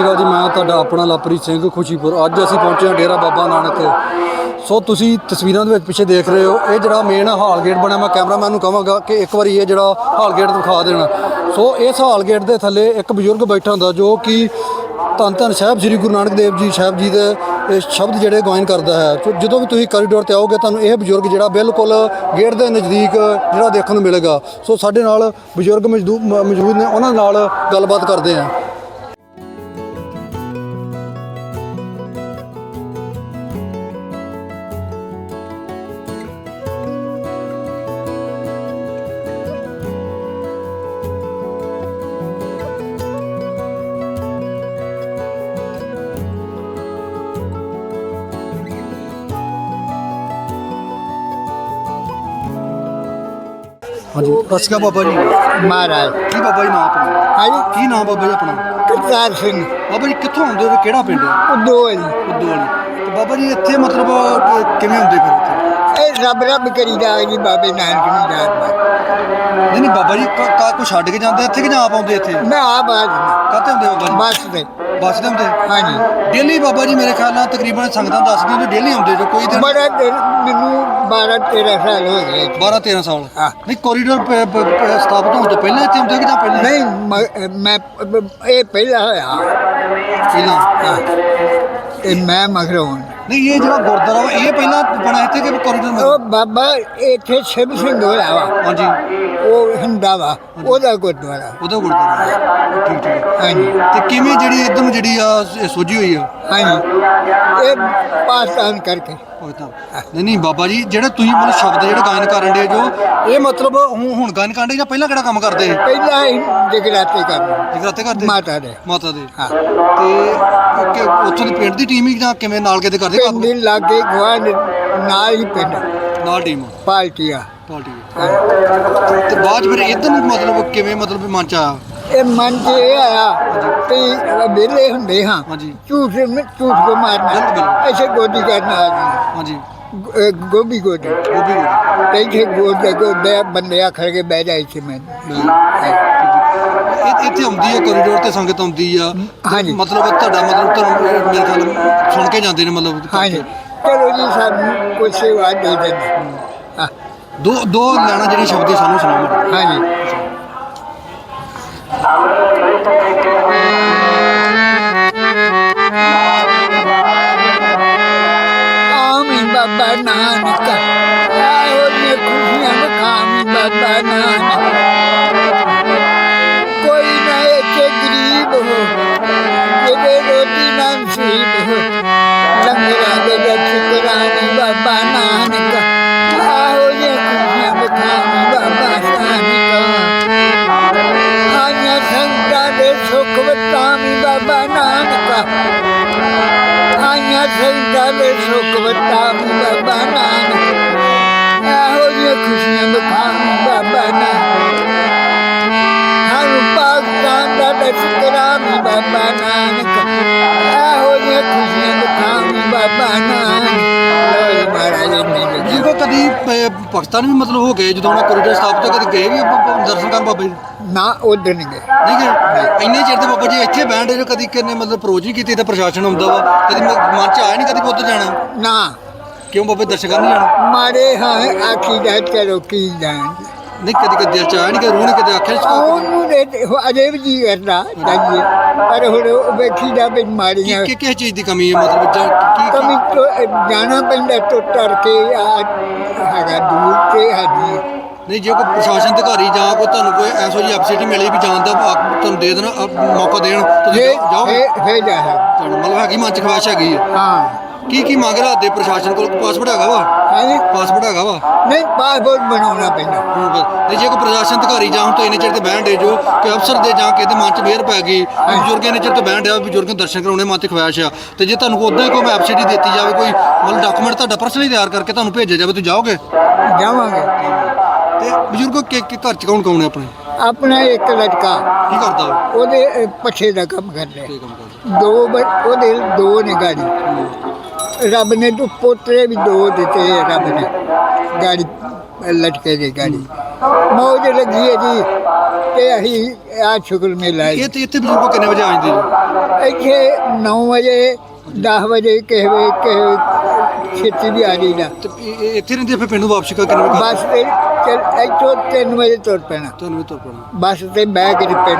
ਸ਼੍ਰੀ ਅਕਾਲ ਜੀ, ਮੈਂ ਤੁਹਾਡਾ ਆਪਣਾ ਲਵਪ੍ਰੀਤ ਸਿੰਘ ਖੁਸ਼ੀਪੁਰ। ਅੱਜ ਅਸੀਂ ਪਹੁੰਚੇ ਹਾਂ ਡੇਰਾ ਬਾਬਾ ਨਾਨਕ ਸੋ ਤੁਸੀਂ ਤਸਵੀਰਾਂ ਦੇ ਵਿੱਚ ਪਿੱਛੇ ਦੇਖ ਰਹੇ ਹੋ, ਇਹ ਜਿਹੜਾ ਮੇਨ ਹਾਲ ਗੇਟ ਬਣਿਆ, ਮੈਂ ਕੈਮਰਾਮੈਨ ਨੂੰ ਕਹਾਂਗਾ ਕਿ ਇੱਕ ਵਾਰੀ ਇਹ ਜਿਹੜਾ ਹਾਲ ਗੇਟ ਦਿਖਾ ਦੇਣਾ। ਸੋ ਇਸ ਹਾਲ ਗੇਟ ਦੇ ਥੱਲੇ ਇੱਕ ਬਜ਼ੁਰਗ ਬੈਠਾ ਹੁੰਦਾ, ਜੋ ਕਿ ਧੰਨ ਧੰਨ ਸਾਹਿਬ ਸ੍ਰੀ ਗੁਰੂ ਨਾਨਕ ਦੇਵ ਜੀ ਸਾਹਿਬ ਜੀ ਦੇ ਇਹ ਸ਼ਬਦ ਜਿਹੜੇ ਗਾਇਨ ਕਰਦਾ ਹੈ। ਜਦੋਂ ਵੀ ਤੁਸੀਂ ਕੋਰੀਡੋਰ ਤੇ ਆਓਗੇ, ਤੁਹਾਨੂੰ ਇਹ ਬਜ਼ੁਰਗ ਜਿਹੜਾ ਬਿਲਕੁਲ ਗੇਟ ਦੇ ਨਜ਼ਦੀਕ ਜਿਹੜਾ ਦੇਖਣ ਨੂੰ ਮਿਲੇਗਾ। ਸੋ ਸਾਡੇ ਨਾਲ ਬਜ਼ੁਰਗ ਮੌਜਦੂ- ਮ- ਮੌਜੂਦ ਨੇ, ਉਹਨਾਂ ਨਾਲ ਗੱਲਬਾਤ ਕਰਦੇ ਹਾਂ। ਹਾਂਜੀ। ਸਤਿ ਸ਼੍ਰੀ ਅਕਾਲ ਬਾਬਾ ਜੀ? ਮਹਾਰਾਜ। ਕੀ ਬਾਬਾ ਜੀ ਨਾਮ ਆਪਣਾ? ਹਾਂਜੀ। ਕੀ ਨਾਮ ਬਾਬਾ ਜੀ ਆਪਣਾ? ਕਰਤਾਰ ਸਿੰਘ। ਬਾਬਾ ਜੀ ਕਿੱਥੋਂ ਆਉਂਦੇ ਹੋ ਤੇ ਕਿਹੜਾ ਪਿੰਡ ਹੈ? ਉਦੋਂ ਵਾਲੀ ਉਦੋਂ ਵਾਲੀ ਤੇ ਬਾਬਾ ਜੀ ਇੱਥੇ ਮਤਲਬ ਕਿ ਕਿਵੇਂ ਹੁੰਦੇ ਫਿਰ ਇੱਥੇ? ਇਹ ਰੱਬ ਰੱਬ ਕਰੀ ਜਾ ਜੀ ਬਾਬੇ ਨਾਨਕ ਨੂੰ ਯਾਦ ਮੈਂ ਨਹੀਂ ਨਹੀਂ ਬਾਬਾ ਜੀ ਕਾ ਕਾ ਛੱਡ ਕੇ ਜਾਂਦੇ ਇੱਥੇ ਕਿ ਜਾਂ ਆਪ ਆਉਂਦੇ ਇੱਥੇ? ਮੈਂ ਆ ਬਾਜ ਕਾਹਤੇ ਹੁੰਦੇ ਬਾਬਾ ਜੀ? ਬਸ ਤੇ। ਬੱਸ ਦੇ ਹੁੰਦੇ ਹਾਂਜੀ। ਡੇਲੀ ਬਾਬਾ ਜੀ ਮੇਰੇ ਖਿਆਲ ਨਾਲ ਤਕਰੀਬਨ ਸੰਗਤਾਂ ਦੱਸਦੀਆਂ ਕਿ ਡੇਲੀ ਆਉਂਦੇ ਜੋ ਕੋਈ ਦਿਨ ਬੜਾ ਦਿਨ ਮੈਨੂੰ 12 13 ਸਾਲ ਹੋ ਗਏ। 12 13 ਸਾਲ। ਹਾਂ। ਨਹੀਂ ਕੋਰੀਡੋਰ ਸਥਾਪਿਤ ਹੋਣ ਤੋਂ ਪਹਿਲਾਂ ਇੱਥੇ ਹੁੰਦੇ ਕਿ ਜਾਂ ਪਹਿਲਾਂ? ਨਹੀਂ ਮ- ਮੈਂ ਇਹ ਪਹਿਲਾ ਹੋਇਆ। ਪਹਿਲਾਂ? ਹਾਂ। ਤੇ ਮੈਂ ਮਗਰੋਂ ਨਹੀਂ ਇਹ ਜਿਹੜਾ ਗੁਰਦੁਆਰਾ ਵਾ ਇਹ ਪਹਿਲਾਂ ਬਣਾਇਆ ਇੱਥੇ ਕਿ ਕੋਰੀਡੋਰ ਉਹ ਬਾਬਾ ਇੱਥੇ ਸ਼ਿਵ ਸਿੰਘ ਹੋਇਆ ਵਾ। ਹਾਂਜੀ। ਉਹ ਹੰਦਾ ਵਾ ਉਹਦਾ ਗੁਰਦੁਆਰਾ। ਉਹਦਾ ਗੁਰਦੁਆਰਾ। ਠੀਕ ਠੀਕ। ਹਾਂਜੀ। ਤੇ ਕਿਵੇਂ ਜਿਹੜੀ ਇੱਧਰ ਨੂੰ ਜਿਹੜੀ ਆ ਸੋਝੀ ਹੋਈ ਆ? ਹਾਂਜੀ। ਇਹ ਪਾਕਿਸਤਾਨ ਕਰਕੇ। ਉਹ ਤਾਂ। ਨਹੀਂ ਨਹੀਂ ਬਾਬਾ ਜੀ ਜਿਹੜੇ ਤੁਸੀਂ ਮਤਲਬ ਸ਼ਬਦ ਜਿਹੜੇ ਗਾਇਨ ਕਰਨ ਦੇ ਜੋ ਇਹ ਮਤਲਬ ਹੁਣ ਹੁਣ ਗਾਇਨ ਕਰਨ ਦੇ ਜਾਂ ਪਹਿਲਾਂ ਕਿਹੜਾ ਕੰਮ ਕਰਦੇ ਪਹਿਲਾਂ ਹੀ ਜਗਰਾਤੇ ਕਰਦੇ। ਜਗਰਾਤੇ ਕਰਦੇ? ਮਾਤਾ ਦੇ। ਮਾਤਾ ਦੇ। ਹਾਂ। ਤੇ ਕਿ ਉੱਥੋਂ ਦੀ ਪਿੰਡ ਦੀ ਟੀਮ ਹੀ ਜਾਂ ਕਿਵੇਂ ਨਾਲ ਕਿਤੇ ਕਰਦੇ ਪਿੰਡ ਦੇ ਲਾਗੇ ਗਵਾਂਢ ਨਾਲ ਹੀ ਪਿੰਡ। ਨਾਲ ਟੀਮ ਪਾਲਟੀਆ ਪਾਰਟੀ ਤੇ ਬਾਅਦ ਫਿਰ ਇੱਧਰ ਨੂੰ ਮਤਲਬ ਕਿਵੇਂ ਮਤਲਬ ਮਨ ਚ ਆਇਆ? ਇਹ ਮਨ 'ਚ ਇਹ ਆਇਆ ਕਿ ਵਿਹਲੇ ਹੁੰਦੇ ਹਾਂ। ਹਾਂਜੀ। ਝੂਠ ਝੂਠ ਕੋ ਬਿਲਕੁਲ, ਮਾਰਨਾ। ਬਿਲਕੁਲ। ਐਸੇ ਗੋਦੀ ਕਰਨਾ ਆ ਹਾਂਜੀ। ਗਈ ਗੋਬੀ ਗੋਦੀ। ਗੋਭੀ ਗੋਭੀ ਇੱਥੇ ਗੋਦੇ ਗੋਦੇ ਬੰਦੇ ਆ ਖੜ ਕੇ ਬਹਿ ਜਾਏ ਸੀ ਮੈਂ। ਇਹ ਇੱਥੇ ਆਉਂਦੀ ਹੈ ਕੋਰੀਡੋਰ ਤੇ ਸੰਗਤ ਆਉਂਦੀ ਆ। ਹਾਂਜੀ। ਮਤਲਬ ਤੁਹਾਡਾ ਮਤਲਬ ਤੁਹਾਨੂੰ ਮੇਰੇ ਖਿਆਲ ਸੁਣ ਕੇ ਜਾਂਦੇ ਨੇ ਮਤਲਬ। ਹਾਂਜੀ। ਚਲੋ ਜੀ ਸਾਨੂੰ ਕੋਈ ਸੇਵਾ ਦੇ ਦਿੰਦੇ। ਹਾਂ। ਦੋ ਦੋ ਲੈਣਾ ਜਿਹੜੀ ਸ਼ਬਦ ਸਾਨੂੰ ਸੁਣਾਓ। ਹਾਂਜੀ। ਆਮੀ ਬਾਬਾ ਨਾਨਕ बाबा नाक कोई न ग़रीब हो बाबा नानक आखाणी बाबा नानकाया संगता बाबा नानक ਦੇ ਸੁਖ ਵਟਾਮੀ ਬਾਬਾ ਨਾਨਕ ਇਹੋ ਜਿਹੀਆਂ ਖੁਸ਼ੀਆਂ ਬਖਾਮੀ ਬਾਬਾ ਨਾਨਕ ਪ- ਪਾਕਿਸਤਾਨ ਵੀ ਮਤਲਬ ਹੋ ਗਏ ਜਦੋਂ ਉਹਨਾਂ ਕੋਰੀਡੋਰ ਸਥਾਪਿਤ ਕਦੇ ਗਏ ਵੀ ਬ- ਦਰਸ਼ਨ ਕਰਨ ਬਾਬਾ ਜੀ? ਨਾ ਉਧਰ ਨਹੀਂ ਗਏ। ਠੀਕ ਹੈ ਇੰਨੇ ਚਿਰ ਦੇ ਬਾਬਾ ਜੀ ਇੱਥੇ ਬੈਠੇ ਜੋ ਕਦੀ ਕਿੰਨੇ ਮਤਲਬ ਅਪਰੋਚ ਹੀ ਕੀਤੀ ਤੇ ਪ੍ਰਸ਼ਾਸਨ ਆਉਂਦਾ ਵਾ ਕਦੀ ਮ- ਮਨ ਚ ਆਇਆ ਨਹੀਂ ਕਦੀ ਉੱਧਰ ਜਾਣਾ? ਨਾ। ਕਿਉਂ ਬਾਬੇ ਦਰਸ਼ਨ ਕਰਨ ਨਹੀਂ ਜਾਣਾ? ਮਾਰੇ ਹਾਂ ਆਖੀ ਦਾ ਚਲੋ ਕੀ ਜਾਣ। ਨਹੀਂ ਕਦੀ ਕਦੀ ਦਿਲ ਚ ਆਇਆ ਨਹੀਂ ਕਿ ਰੂਹ ਨੇ ਕਦੇ ਆਖਿਆ ਨੀ ਸੀ ਉਹਨੂੰ ਦੇ ਅਜੇ ਵੀ ਜੀ ਕਰਦਾ ਜਾਈਏ। ਪਰ ਹੁਣ ਉਹ ਵੇਖੀ ਦਾ ਵੀ ਮਾਰੀਆਂ ਕਿ ਕਿਸ ਚੀਜ਼ ਦੀ ਕਮੀ ਹੈ ਮਤਲਬ ਜਾਂ ਕੀ ਕਮੀ ਤੋਂ ਜਾਣਾ ਪੈਂਦਾ ਤੋਂ ਟਰ ਕੇ ਆ ਹੈਗਾ ਦੂਰ ਤੇ ਹੈਗੀ ਨਹੀਂ ਜੇ ਕੋਈ ਪ੍ਰਸ਼ਾਸਨ ਅਧਿਕਾਰੀ ਜਾਂ ਕੋਈ ਤੁਹਾਨੂੰ ਕੋਈ ਐਸੋ ਜੀ ਐਪਸਿਟੀ ਮਿਲੇ ਵੀ ਜਾਣ ਦਾ ਆ- ਤੁਹਾਨੂੰ ਦੇ ਦੇਣ ਆ- ਮੌਕਾ ਦੇਣ ਤੁਸੀਂ ਫੇ ਜਾ- ਜਾਓਗੇ ਫੇ ਫੇ ਜਾ ਹੈ ਤੁਹਾਨੂੰ ਮਤਲਬ ਹੈਗੀ ਮਨ ਚ ਖਵਾਇਸ਼ ਹੈਗੀ ਹੈ। ਹਾਂ। ਕੀ ਕੀ ਮੰਗ ਰਿਹਾ ਦੇ ਪ੍ਰਸ਼ਾਸਨ ਕੋਲ? ਪਾਸਪੋਰਟ ਹੈਗਾ ਵਾ? ਹਾਂਜੀ। ਪਾਸਪੋਰਟ ਹੈਗਾ ਵਾ? ਨਹੀਂ ਪਾਸਪੋਰਟ ਬਣਾਉਣਾ ਪੈਂਦਾ। ਹੁਣ ਤੇ ਜੇ ਕੋਈ ਪ੍ਰਸ਼ਾਸਨ ਅਧਿਕਾਰੀ ਜਾਂ ਹੁਣ ਤੋਂ ਇੰਨੇ ਚਿਰ ਤੇ ਬਹਿਣ ਦੇ ਜੋ ਕਿ ਅਫਸਰ ਦੇ ਜਾਂ ਕਿਤੇ ਮਨ ਚ ਮਿਹਰ ਪੈ ਗਈ ਬਜ਼ੁਰਗਾਂ ਨੇ ਚਿਰ ਤੋਂ ਬਹਿਣ ਡਿਆ ਬਜ਼ੁਰਗਾਂ ਨੂੰ ਦਰਸ਼ਨ ਕਰਾਉਣੇ ਮਨ ਤੇ ਖਵਾਇਸ਼ ਆ ਤੇ ਜੇ ਤੁਹਾਨੂੰ ਉਦਾਂ ਹੀ ਕੋਈ ਵੈਬਸਾਈਟ ਦਿੱਤੀ ਜਾਵੇ ਕੋਈ ਮਤਲਬ ਡਾਕੂਮੈਂਟ ਤੁਹਾਡਾ ਪਰਸਨਲੀ ਤਿਆਰ ਕਰਕੇ ਤੁਹਾਨੂੰ ਭੇਜਿਆ ਜਾਵੇ ਤੁਸੀਂ ਜਾਓਗੇ? ਜਾਵਾਂਗੇ। ਤੇ ਬਜ਼ੁਰਗੋ ਕਿ ਕਿ ਘਰ ਚ ਕੌਣ ਕੌਣ ਹੈ ਆਪਣੇ? ਆਪਣਾ ਇੱਕ ਲੜਕਾ। ਕੀ ਕਰਦਾ ਉਹ? ਉਹਦੇ ਅ, ਪੱਠੇ ਦਾ ਕੰਮ ਕਰਦੇ ਕੀ ਕੰਮ ਕਰਦਾ ਦੋ ਬ- ਉਹਦੇ ਦੋ ਨੇ ਗਾੜੀ। ਰੱਬ ਨੇ ਤੂੰ ਪੋਤਰੇ ਵੀ ਦੋ ਦਿੱਤੇ ਰੱਬ ਨੇ। ਗਾੜੀ ਲਟਕੇ ਦੇ ਗਾੜੀ। ਮੌਜ ਲੱਗੀ ਹੈ ਜੀ ਤੇ ਅਸੀਂ ਆ ਸ਼ੁਕਰ ਮੇਲਾ ਹੈ ਇਹ ਤੇ ਇੱਥੇ ਬਜ਼ੁਰਗ ਕਿੰਨੇ ਵਜੇ ਆ ਜਾਂਦੇ ਜੀ? ਇੱਥੇ 9 ਵਜੇ 10 ਵਜੇ ਕਿਸੇ ਵੇ ਕਿਸੇ ਛੇਤੀ ਵੀ ਆ ਜਾਈਦਾ। ਤੇ ਇਹ- ਇਹ ਇੱਥੇ ਰਹਿੰਦੇ ਫਿਰ ਪਿੰਡ ਨੂੰ ਵਾਪਸ ਕਿੰਨੇ ਵਜੇ? ਬੱਸ ਤੇ ਚੱਲ ਇੱਥੋਂ 3 ਵਜੇ ਤੁਰ ਪੈਣਾ। ਤੁਹਾਨੂੰ ਵੀ ਤੁਰ ਪੈਣਾ। ਬੱਸ ਤੇ ਬਹਿ ਕੇ ਤੇ ਪਿੰਡ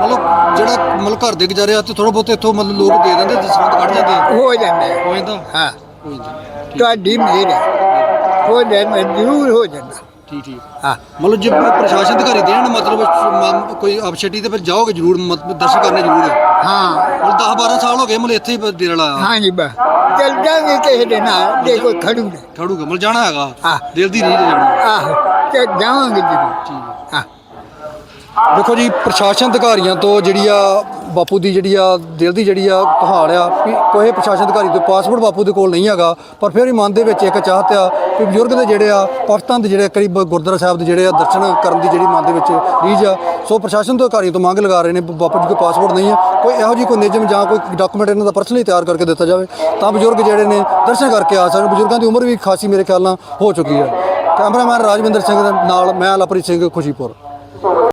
ਮਤਲਬ ਜਿਹੜਾ ਮਤਲਬ ਘਰ ਦੇ ਗੁਜ਼ਾਰੇ ਤੇ ਥੋੜਾ ਬਹੁਤ ਇੱਥੋਂ ਮਤਲਬ ਲੋਕ ਦੇ ਦਿੰਦੇ ਦਸਵੰਦ ਕੱਢ ਜਾਂਦੇ ਆ। ਹੋ ਜਾਂਦਾ ਹੈ। ਹੋ ਜਾਂਦਾ? ਹਾਂ। ਹੋ ਜਾਂਦਾ। ਤੁਹਾਡੀ ਮਿਹਰ ਹੈ। ਹੋ ਜਾਂਦਾ ਜ਼ਰੂਰ ਹੋ ਜਾਂਦਾ। ਠੀਕ ਠੀਕ। ਹਾਂ। ਮਤਲਬ ਜੇ ਪ੍ਰਸ਼ਾਸਨ ਅਧਿਕਾਰੀ ਦੇਣ ਮਤਲਬ ਮ- ਕੋਈ ਅਪਸ਼ਟੀ ਤੇ ਫਿਰ ਜਾਓਗੇ ਜਰੂਰ ਮਤ- ਦਰਸ਼ਨ ਕਰਨੇ ਜ਼ਰੂਰ ਹੈ ਹਾਂ। ਹੁਣ 10 12 ਸਾਲ ਹੋ ਗਏ ਮਤਲਬ ਇੱਥੇ ਹੀ ਡੇਰਾ ਲਾਇਆ ਹਾਂ ਜੀ ਬਸ। ਚੱਲ ਜਾਵਾਂਗੇ ਕਿਸੇ ਦੇ ਨਾਲ ਜੇ ਕੋਈ ਖੜੂਗਾ। ਖੜੂਗਾ ਮਤਲਬ ਜਾਣਾ ਹੈਗਾ। ਹਾਂ। ਦਿਲ ਦੀ ਰੀਝ ਹੈ ਜਾਣਾ। ਆਹੋ। ਤੇ ਜਾਵਾਂਗੇ ਜੀ ਠੀਕ। ਹਾਂ। ਦੇਖੋ ਜੀ, ਪ੍ਰਸ਼ਾਸਨ ਅਧਿਕਾਰੀਆਂ ਤੋਂ ਜਿਹੜੀ ਆ ਬਾਪੂ ਦੀ ਜਿਹੜੀ ਆ, ਦਿਲ ਦੀ ਜਿਹੜੀ ਆ ਕਹਾੜ ਆ, ਵੀ ਕੋਈ ਪ੍ਰਸ਼ਾਸਨ ਅਧਿਕਾਰੀ ਤੋਂ ਪਾਸਪੋਰਟ ਬਾਪੂ ਦੇ ਕੋਲ ਨਹੀਂ ਹੈਗਾ, ਪਰ ਫਿਰ ਵੀ ਮਨ ਦੇ ਵਿੱਚ ਇੱਕ ਚਾਹਤ ਆ ਕਿ ਬਜ਼ੁਰਗ ਦੇ ਜਿਹੜੇ ਆ ਪਾਕਿਸਤਾਨ ਦੇ ਜਿਹੜੇ ਕਰੀਬ ਗੁਰਦੁਆਰਾ ਸਾਹਿਬ ਦੇ ਜਿਹੜੇ ਆ ਦਰਸ਼ਨ ਕਰਨ ਦੀ ਜਿਹੜੀ ਮਨ ਦੇ ਵਿੱਚ ਰੀਝ ਆ। ਸੋ ਪ੍ਰਸ਼ਾਸਨ ਤੋਂ ਅਧਿਕਾਰੀਆਂ ਤੋਂ ਮੰਗ ਲਗਾ ਰਹੇ ਨੇ ਬਾਪੂ ਜੀ ਕੋਲ ਪਾਸਪੋਰਟ ਨਹੀਂ ਆ, ਕੋਈ ਇਹੋ ਜਿਹੀ ਕੋਈ ਨਿਯਮ ਜਾਂ ਕੋਈ ਡਾਕੂਮੈਂਟ ਇਹਨਾਂ ਦਾ ਪਰਸਨਲੀ ਤਿਆਰ ਕਰਕੇ ਦਿੱਤਾ ਜਾਵੇ, ਤਾਂ ਬਜ਼ੁਰਗ ਜਿਹੜੇ ਨੇ ਦਰਸ਼ਨ ਕਰਕੇ ਆ ਸਕਣ। ਬਜ਼ੁਰਗਾਂ ਦੀ ਉਮਰ ਵੀ ਖਾਸੀ ਮੇਰੇ ਖਿਆਲ ਨਾਲ ਹੋ ਚੁੱਕੀ ਹੈ ਕੈਮਰਾਮੈਨ ਰਾਜਵਿੰਦਰ ਸਿੰਘ ਦੇ ਨਾਲ ਮੈਂ ਲਵਪ੍ਰੀਤ ਸਿੰਘ ਖੁਸ਼ੀਪੁਰ।